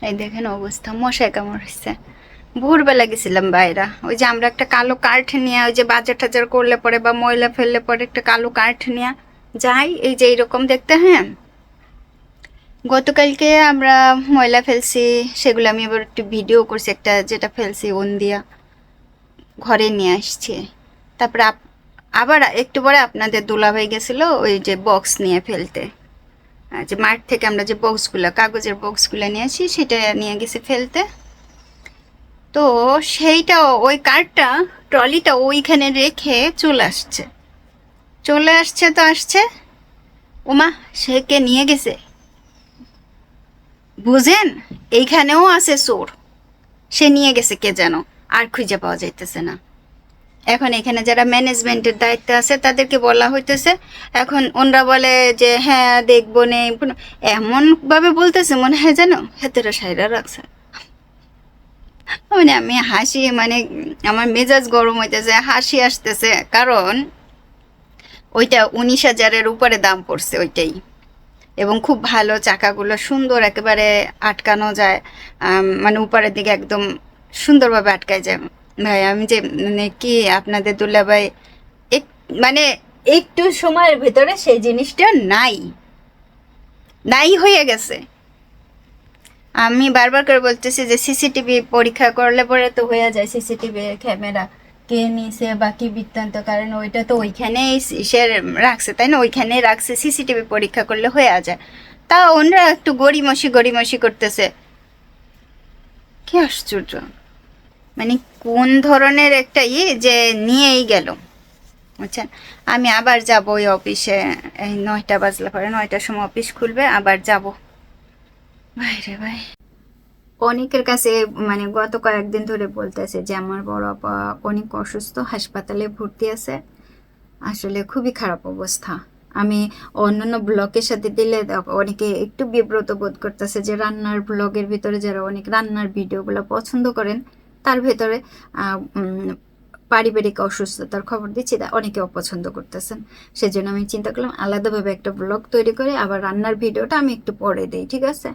এই দেখেন অবস্থা, মশায় কামড় হচ্ছে ভোরবেলা গেছিলাম বাইরা। ওই যে আমরা একটা কালো কার্ট নিয়ে, ওই যে বাজার টাজার করলে পরে বা ময়লা ফেললে পরে একটা কালো কার্ট নিয়ে যাই। এই যে এইরকম দেখতে হ্যাঁ? গতকালকে আমরা ময়লা ফেলছি, সেগুলো আমি আবার একটু ভিডিও করছি, একটা যেটা ফেলছি ওন দিয়া। ঘরে নিয়ে আসছি। তারপরে আবার একটু পরে আপনাদের দুলাভাই গেছিল, ওই যে বক্স নিয়ে ফেলতে। যে মাঠ থেকে আমরা যে বক্সগুলো কাগজের বক্সগুলো নিয়ে আসি, সেটা নিয়ে গেছি ফেলতে। তো সেইটা, ওই কার্ডটা ট্রলিটা ওইখানে রেখে চলে আসছে। চলে আসছে তো আসছে। ওমা, সে কে নিয়ে গেছে? বুঝেন? এইখানেও আছে চোর। সে নিয়ে গেছে কে যেন? আর খুঁজে পাওয়া যাইতেছে না। এখন এখানে যারা ম্যানেজমেন্টের দায়িত্বে আছে, তাদেরকে বলা হইতেছে। এখন ওনরা বলে যে হ্যাঁ দেখব নে। এমন ভাবে বলতেছে, মনে হয় যেন হেতেরা সাইরা রাখছে। মানে আমি হাসি মানে আমার মেজাজ গরম হইতেছে, হাসি আসতেছে। কারণ ওইটা উনিশ হাজারের উপরে দাম পড়ছে ওইটাই। এবং খুব ভালো চাকাগুলো, সুন্দর একেবারে আটকানো যায়। মানে উপরের দিকে একদম সুন্দরভাবে আটকায় যায়। ভাই, আমি যে মানে কি আপনাদের দুলাভাই, এক মানে একটু সময়ের ভিতরে সেই জিনিসটা নাই। নাই হয়ে গেছে। আমি বারবার করে বলতেছি যে সিসিটিভি পরীক্ষা করলে পরে তো হয়ে যায় সিসিটিভি ক্যামেরা। কে নিছে বা কি বৃত্তান্ত, কারণ ওইটা তো ওইখানেই সে রাখছে, তাই না? ওইখানেই রাখছে, সিসিটিভি পরীক্ষা করলে হয়ে যায়। তা ওনরা একটু গড়িমসি গড়িমসি করতেছে। কি আশ্চর্য। মানে কোন ধরনের একটা ইয়ে যে নিয়েই গেল। বুঝছেন? আমি আবার যাব ওই অফিসে, এই নয়টা বাজলে পরে নয়টার সময় অফিস খুলবে, আবার যাব। ভাই রে ভাই। অনেকের কাছে মানে গত কয়েকদিন ধরে বলতেছে যে, আমার বড় আপা অনেক অসুস্থ, হাসপাতালে ভর্তি আছে। আসলে খুবই খারাপ অবস্থা। আমি অন্যান্য ব্লগের সাথে দিলে অনেকে একটু বিব্রত বোধ করতেছে যে, রান্নার ব্লগের ভিতরে যারা অনেক রান্নার ভিডিওগুলো পছন্দ করেন তার ভেতরে পারিবারিক অসুস্থতার খবর দিচ্ছি, তা অনেকে অপছন্দ করতেছেন। সেজন্য আমি চিন্তা করলাম, আলাদাভাবে একটা ব্লগ তৈরি করে আবার রান্নার ভিডিওটা আমি একটু পরে দিই, ঠিক আছে?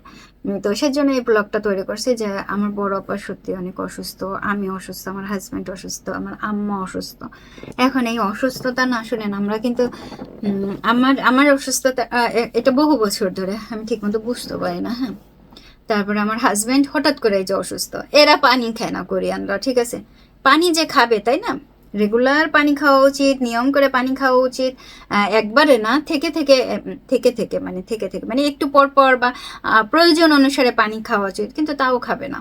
তো সেজন্য এই ব্লগটা তৈরি করছি যে, আমার বড় আপা সত্যি অনেক অসুস্থ, আমি অসুস্থ, আমার হাজব্যান্ড অসুস্থ, আমার আম্মা অসুস্থ। এখন এই অসুস্থতা না শুনেন, আমরা কিন্তু আমার আমার অসুস্থতা এটা বহু বছর ধরে, আমি ঠিকমতো বুঝতে পারি না হ্যাঁ? তারপরে আমার হাজব্যান্ড হঠাৎ করে এই যে অসুস্থ, এরা পানি খায় না কোরিয়ানরা, ঠিক আছে? পানি যে খাবে, তাই না? রেগুলার পানি খাওয়া উচিত, নিয়ম করে পানি খাওয়া উচিত একবারে না, থেকে থেকে থেকে থেকে মানে থেকে থেকে মানে একটু পর পর বা প্রয়োজন অনুসারে পানি খাওয়া উচিত, কিন্তু তাও খাবে না।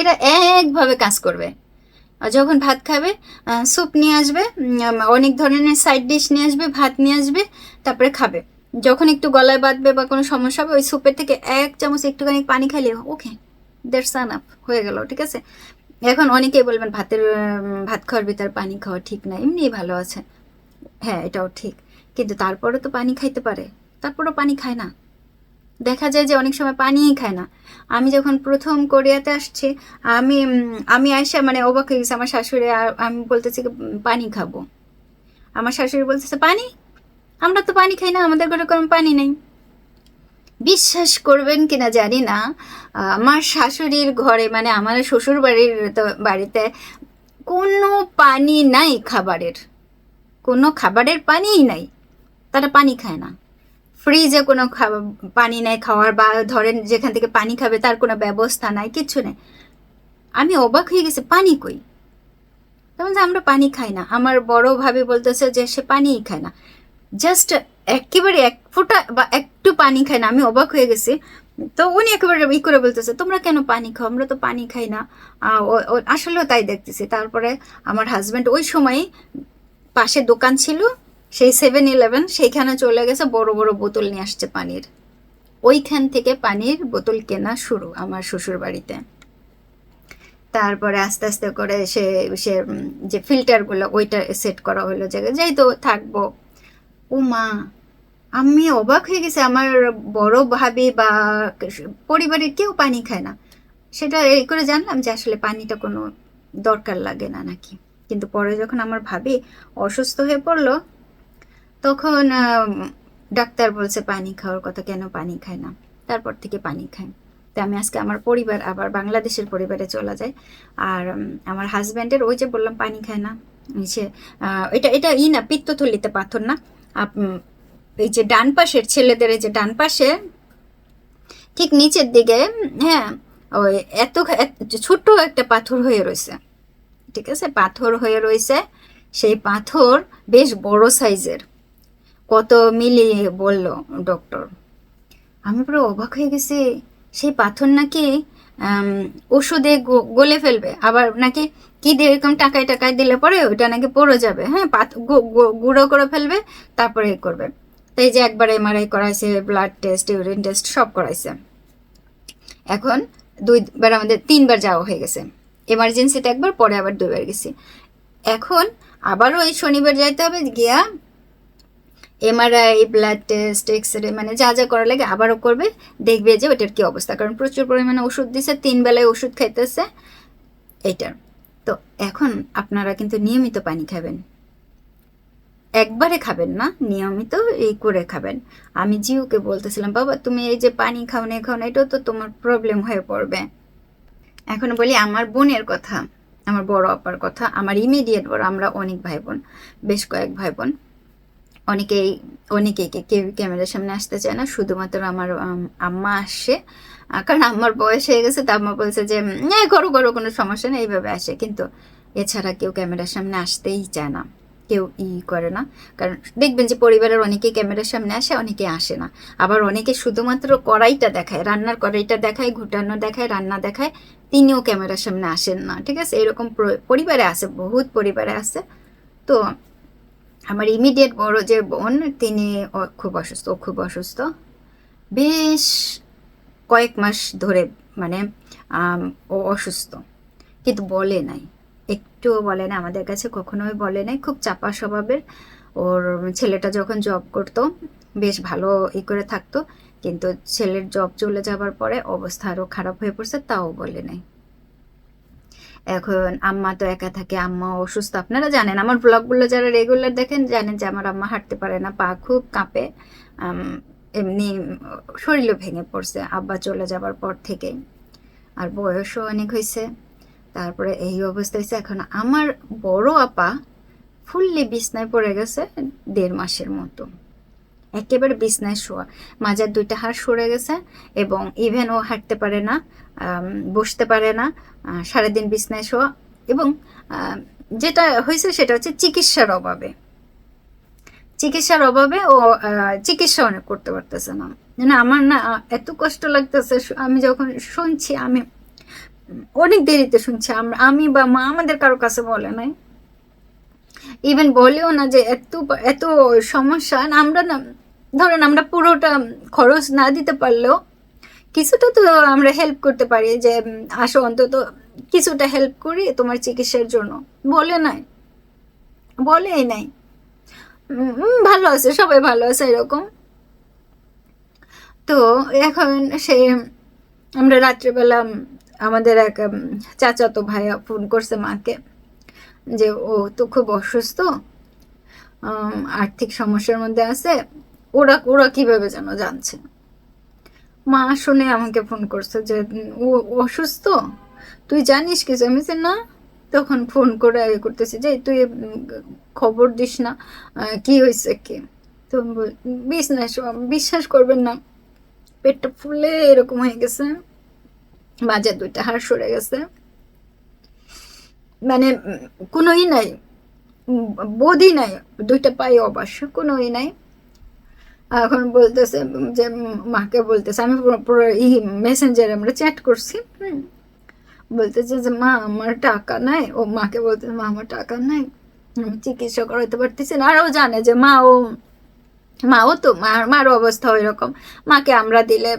এরা একভাবে কাজ করবে। যখন ভাত খাবে স্যুপ নিয়ে আসবে অনেক ধরনের সাইড ডিশ নিয়ে আসবে, ভাত নিয়ে আসবে, তারপরে খাবে। যখন একটু গলায় বাঁধবে বা কোনো সমস্যা হবে, ওই স্যুপের থেকে এক চামচ একটুখানি পানি খাইলে ওকে দেড় আপ হয়ে গেল, ঠিক আছে? এখন অনেকেই বলবেন, ভাতের ভাত খাওয়ার ভিতরে পানি খাওয়া ঠিক না। এমনি ভালো আছে। হ্যাঁ এটাও ঠিক। কিন্তু তারপরে তো পানি খাইতে পারে। তারপরেও পানি খায় না। দেখা যায় যে অনেক সময় পানিই খায় না। আমি যখন প্রথম কোরিয়াতে আসছি, আমি আমি আসা মানে অবাক হয়ে গেছি। আমার শাশুড়ি আর আমি বলতেছি পানি খাব। আমার শাশুড়ি বলতেছে, পানি? আমরা তো পানি খাই না, আমাদের ঘরে কোনো পানি নেই। বিশ্বাস করবেন কিনা জানি না আমার শাশুড়ির ঘরে মানে আমার শ্বশুর বাড়ির বাড়িতে কোনো পানি নাই খাবারের। কোনো খাবারের পানিই নাই। তারা পানি খায় না। ফ্রিজে কোনো পানি নেই খাওয়ার বা ধরেন যেখান থেকে পানি খাবে তার কোনো ব্যবস্থা নাই, কিচ্ছু নেই। আমি অবাক হয়ে গেছি, পানি কই? তেমন আমরা পানি খাই না। আমার বড় ভাবি বলতেছে যে সে পানিই খায় না। জাস্ট একেবারে এক ফোঁটা বা একটু পানি খায় না, আমি অবাক হয়ে গেছি। তো উনি একেবারে ই করে বলতেছে, তোমরা কেন পানি খাও? আমরা তো পানি খাই না। আসলেও তাই দেখতেছি। তারপরে আমার হাজব্যান্ড ওই সময় পাশে দোকান ছিল, সেই সেভেন ইলেভেন সেইখানে চলে গেছে, বড় বড় বোতল নিয়ে আসছে পানির। ওইখান থেকে পানির বোতল কেনা শুরু আমার শ্বশুর বাড়িতে। তারপরে আস্তে আস্তে করে সে সে যে ফিল্টারগুলো ওইটা সেট করা হলো জায়গায় যাই তো থাকব। ও মা আমি অবাক হয়ে গেছে। আমার বড় ভাবি বা পরিবারের কেউ পানি খায় না। সেটা এই করে জানলাম যে আসলে পানিটা কোনো দরকার লাগে না নাকি। কিন্তু পরে যখন আমার ভাবি অসুস্থ হয়ে পড়ল, তখন ডাক্তার বলছে পানি খাওয়ার কথা, কেন পানি খায় না? তারপর থেকে পানি খায়। তো আমি আজকে আমার পরিবার, আবার বাংলাদেশের পরিবারে চলে যাই আর আমার হাজব্যান্ডের ওই যে বললাম পানি খায় না সে এটা এটা ই না, পিত্তথলিতে পাথর না? এই যে ডান পাশের ছেলেদের এই যে ডান পাশে, ঠিক নিচের দিকে হ্যাঁ ওই এত ছোট্ট একটা পাথর হয়ে রয়েছে, ঠিক আছে? পাথর হয়ে রয়েছে। সেই পাথর বেশ বড় সাইজের। কত মিলি বলল ডক্টর। আমি পুরো অবাক হয়ে গেছি। সেই পাথর নাকি ওষুধে গলে ফেলবে। আবার নাকি কি দিয়ে এরকম টাকায় টাকায় দিলে পরে ওইটা নাকি পড়ে যাবে? হ্যাঁ গুঁড়ো করে ফেলবে, তারপরে এ করবে। তাই যে একবার এমআরআই করাইছে ব্লাড টেস্ট ইউরিন টেস্ট সব করাইছে। এখন দুইবার আমাদের তিনবার যাওয়া হয়ে গেছে। এমার্জেন্সিতে একবার, পরে আবার দুইবার গেছি। এখন আবারও ওই শনিবার যাইতে হবে, গিয়া MRI blood test X ray মানে যা যা করা লাগে আবারও করবে, দেখবে যে ওটার কি অবস্থা। কারণ প্রচুর পরিমাণে ওষুধ দিছে, তিন বেলায় ওষুধ খাইতেছে, এইটার। তো এখন আপনারা কিন্তু নিয়মিত পানি খাবেন। একবারে খাবেন না নিয়মিত এই করে খাবেন। আমি জিউকে বলতেছিলাম বাবা তুমি এই যে পানি খাও না খাও না এটাও তো তোমার প্রবলেম হয়ে পড়বে। এখন বলি আমার বোনের কথা আমার বড় আপার কথা আমার ইমিডিয়েট বড় আমরা অনেক ভাই বোন বেশ কয়েক ভাই বোন অনেকেই অনেকেই কেউ ক্যামেরার সামনে আসতে চায় না শুধুমাত্র আমার আম, আম্মা আসে। কারণ আমার বয়স হয়ে গেছে তা আম্মা বলছে যে "উম, হ্যাঁ করো করো কোনো সমস্যা নেই। এইভাবে আসে। কিন্তু এছাড়া কেউ ক্যামেরার সামনে আসতেই চায় না। কেউ ই করে না। কারণ দেখবেন যে পরিবারের অনেকেই ক্যামেরার সামনে আসে অনেকে আসে না। আবার অনেকে শুধুমাত্র কড়াইটা দেখায় রান্নার কড়াইটা দেখায় ঘুটানো দেখায় রান্না দেখায় তিনিও ক্যামেরার সামনে আসেন না ঠিক আছে? এরকম পরিবারে আছে বহুত পরিবারে আছে। তো আমার ইমিডিয়েট বড় যে বোন তিনি খুব অসুস্থ খুব অসুস্থ। বেশ কয়েক মাস ধরে মানে ও অসুস্থ। কিন্তু বলে নাই। একটুও বলে না আমাদের কাছে কখনোই বলে নাই। খুব চাপা স্বভাবের। ওর ছেলেটা যখন জব করতো, বেশ ভালো ই করে থাকতো। কিন্তু ছেলের জব চলে যাবার পরে অবস্থা আরও খারাপ হয়ে পড়ছে, তাও বলে নাই। এখন আম্মা তো একা থাকে, আম্মা অসুস্থ। আপনারা জানেন, আমার ব্লগগুলো যারা রেগুলার দেখেন, জানেন যে আমার আম্মা হাঁটতে পারে না, পা খুব কাঁপে। এমনি শরীরও ভেঙে পড়ছে, আব্বা চলে যাবার পর থেকে আর বয়সও অনেক হয়েছে তারপরে এই অবস্থা হয়েছে এখন আমার বড় আপা ফুললি বিছনায় পড়ে গেছে দেড় মাসের মতো। একেবারে বিছনায় শোয়া। মাজার দুইটা হাড় সরে গেছে এবং ইভেন ও হাঁটতে পারে না বসতে পারে না সারাদিন বিছনায় শোয়া এবং যেটা হয়েছে সেটা হচ্ছে চিকিৎসার অভাবে। চিকিৎসার অভাবে ও চিকিৎসা অনেক করতে পারতেছে না। না আমার না, এত কষ্ট লাগতেছে আমি যখন শুনছি, আমি, অনেক দেরিতে শুনছি আমরা আমি বা মা আমাদের কারও কাছে বলে নাই। ইভেন বলেও না যে এত এত সমস্যা আমরা না, ধরেন আমরা পুরোটা খরচ না দিতে পারলেও কিছুটা তো আমরা হেল্প করতে পারি যে আসো অন্তত কিছুটা হেল্প করি তোমার চিকিৎসার জন্য। বলে নাই। বলেই নাই। ভালো আছে, সবাই ভালো আছে এরকম। তো এখন সে, আমরা রাত্রেবেলা আমাদের এক চাচাতো ভাইয়া ফোন করছে মাকে যে ও তো খুব অসুস্থ আর্থিক সমস্যার মধ্যে আছে, ওরা ওরা কীভাবে যেন জানছে। মা শুনে আমাকে ফোন করছে যে ও অসুস্থ? তুই জানিস কিছু? আমি না তখন ফোন করে ইয়ে করতেছি যে, তুই খবর দিস না কি হয়েছে কি? তো বিশ্বাস বিশ্বাস করবেন না, পেটটা ফুলে এরকম হয়ে গেছে মাঝে দুইটা হাড় সরে গেছে। মানে কোনোই নাই, বোধই নাই, দুইটা পায়ে অবাস কোনো ই নাই। এখন বলতেছে, যে মাকে বলতেছে, আমি পুরো ই মেসেঞ্জারে আমরা চ্যাট করছি, হুম। বলতেছে যে, মা, আমার টাকা নাই। ও মাকে বলতেছে, মা, আমার টাকা নাই। চিকিৎসা করাতে পারতেছি না। আর ও জানে যে, মা, ও মাও তো মার মার অবস্থা ওই রকম মাকে আমরা দিলে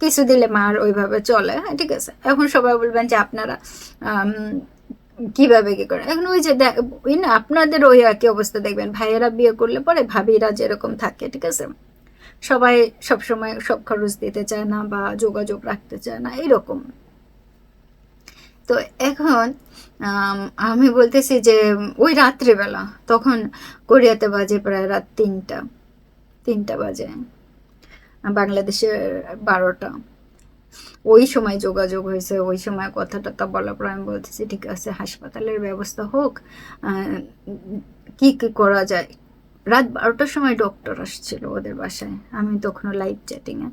কিছু দিলে মার ওইভাবে চলে। হ্যাঁ ঠিক আছে। এখন সবাই বলবেন যে, আপনারা কীভাবে কি করে এখন ওই যে দেখ- ওই না, আপনাদের ওই একই অবস্থা দেখবেন। ভাইয়েরা বিয়ে করলে পরে ভাবিরা যেরকম থাকে, ঠিক আছে? সবাই সবসময় সব খরচ দিতে চায় না বা যোগাযোগ রাখতে চায় না, এরকম। তো এখন, আমি বলতেছি যে ওই রাত্রিবেলা, তখন কোরিয়াতে বাজে প্রায় রাত তিনটা তিনটা বাজে, বাংলাদেশের বারোটা। ওই সময় যোগাযোগ হয়েছে, ওই সময় কথাটা তা বলার পর আমি বলতেছি, ঠিক আছে, হাসপাতালের ব্যবস্থা হোক কি কি করা যায়? রাত বারোটার সময় ডক্টর আসছিল ওদের বাসায়। আমি তখনও লাইভ চ্যাটিংয়ে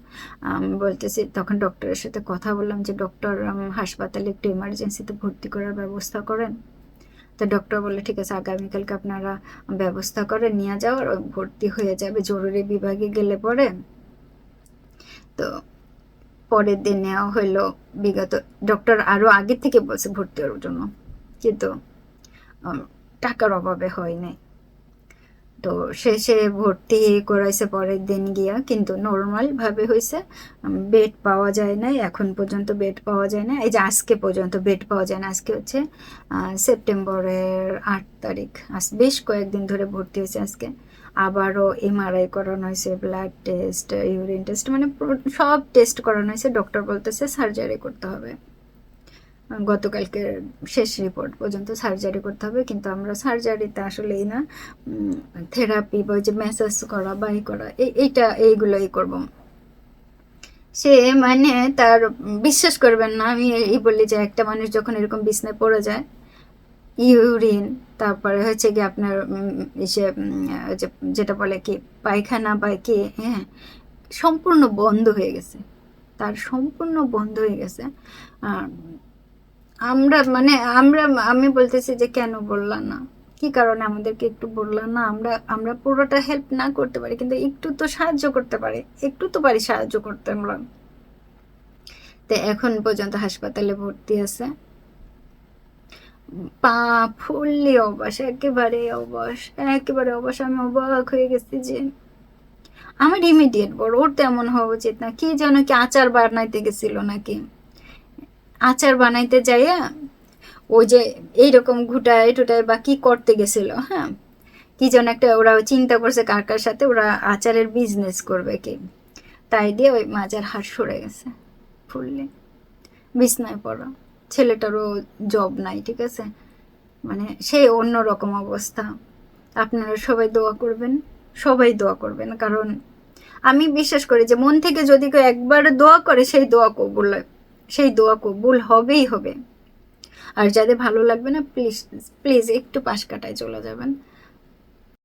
আমি বলতেছি, তখন ডক্টরের সাথে কথা বললাম যে ডক্টর হাসপাতালে একটু এমার্জেন্সিতে ভর্তি করার ব্যবস্থা করেন? তো ডক্টর বলল, ঠিক আছে, আগামীকালকে আপনারা ব্যবস্থা করে নিয়ে যাওয়ার ভর্তি হয়ে যাবে, জরুরি বিভাগে গেলে পরে। তো পরের দিন নেওয়া হলো, বিগত ডক্টর আরও আগে থেকে বলছে ভর্তি হওয়ার জন্য। কিন্তু টাকার অভাবে হয়নি তো শেষে ভর্তি করাইছে পরের দিন গিয়া, কিন্তু নর্মাল ভাবে হয়েছে বেড পাওয়া যায় না এখন পর্যন্ত বেড পাওয়া যায় না এই যে আজকে পর্যন্ত বেড পাওয়া যায় না, আজকে হচ্ছে সেপ্টেম্বরের আট তারিখ। আজ বেশ কয়েকদিন ধরে ভর্তি হয়েছে আজকে। আবারও এমআরআই করানো হয়েছে ব্লাড টেস্ট ইউরিন টেস্ট মানে সব টেস্ট করানো হয়েছে। ডক্টর বলতেছে সার্জারি করতে হবে। গতকালকে শেষ রিপোর্ট পর্যন্ত সার্জারি করতে হবে, কিন্তু আমরা সার্জারিতে আসলেই না থেরাপি বা যে ম্যাসাজ করা বা এই করা এই- এইটা, এইগুলোই করব। সে মানে তার, বিশ্বাস করবেন না, আমি এই বলি যে একটা মানুষ যখন এরকম বিছনায় পড়ে যায় ইউরিন তারপরে হচ্ছে কি আপনার যে, যেটা বলে কি, পায়খানা বা কি হ্যাঁ সম্পূর্ণ বন্ধ হয়ে গেছে। তার সম্পূর্ণ বন্ধ হয়ে গেছে, আর আমরা মানে আমরা, আমি বলতেছি যে কেন বললা না? কি কারণে আমাদেরকে একটু বললা না? আমরা আমরা পুরোটা হেল্প না করতে পারি, কিন্তু একটু তো সাহায্য করতে পারি। একটু তো পারি সাহায্য করতে, আমরা। তো এখন পর্যন্ত হাসপাতালে ভর্তি আছে। পা ফুললি অবাস একেবারে অবাস একেবারে অবাস আমি অবাক হয়ে গেছি যে আমার ইমিডিয়েট বড়, ওর তেমন হওয়া উচিত না। কি যেন কি আচার বানাইতে গেছিল নাকি? আচার বানাইতে যাইয়া ওই যে এইরকম ঘুটায় টুটায় বা কি করতে গেছিল হ্যাঁ? কি যেন একটা ওরা চিন্তা করছে কার কার সাথে ওরা আচারের বিজনেস করবে কি। তাই দিয়ে ওই মাজার হাট সরে গেছে, ফুললে। বিছনায় পড়া। ছেলেটারও জব নাই, ঠিক আছে? মানে সেই অন্যরকম অবস্থা। আপনারা সবাই দোয়া করবেন, সবাই দোয়া করবেন। কারণ আমি বিশ্বাস করি যে মন থেকে যদি কেউ একবার দোয়া করে, সেই দোয়া কবুল। সেই দোয়া কবুল হবেই হবে। আর যাদের ভালো লাগবে না প্লিজ প্লিজ একটু পাশ কাটায় চলে যাবেন।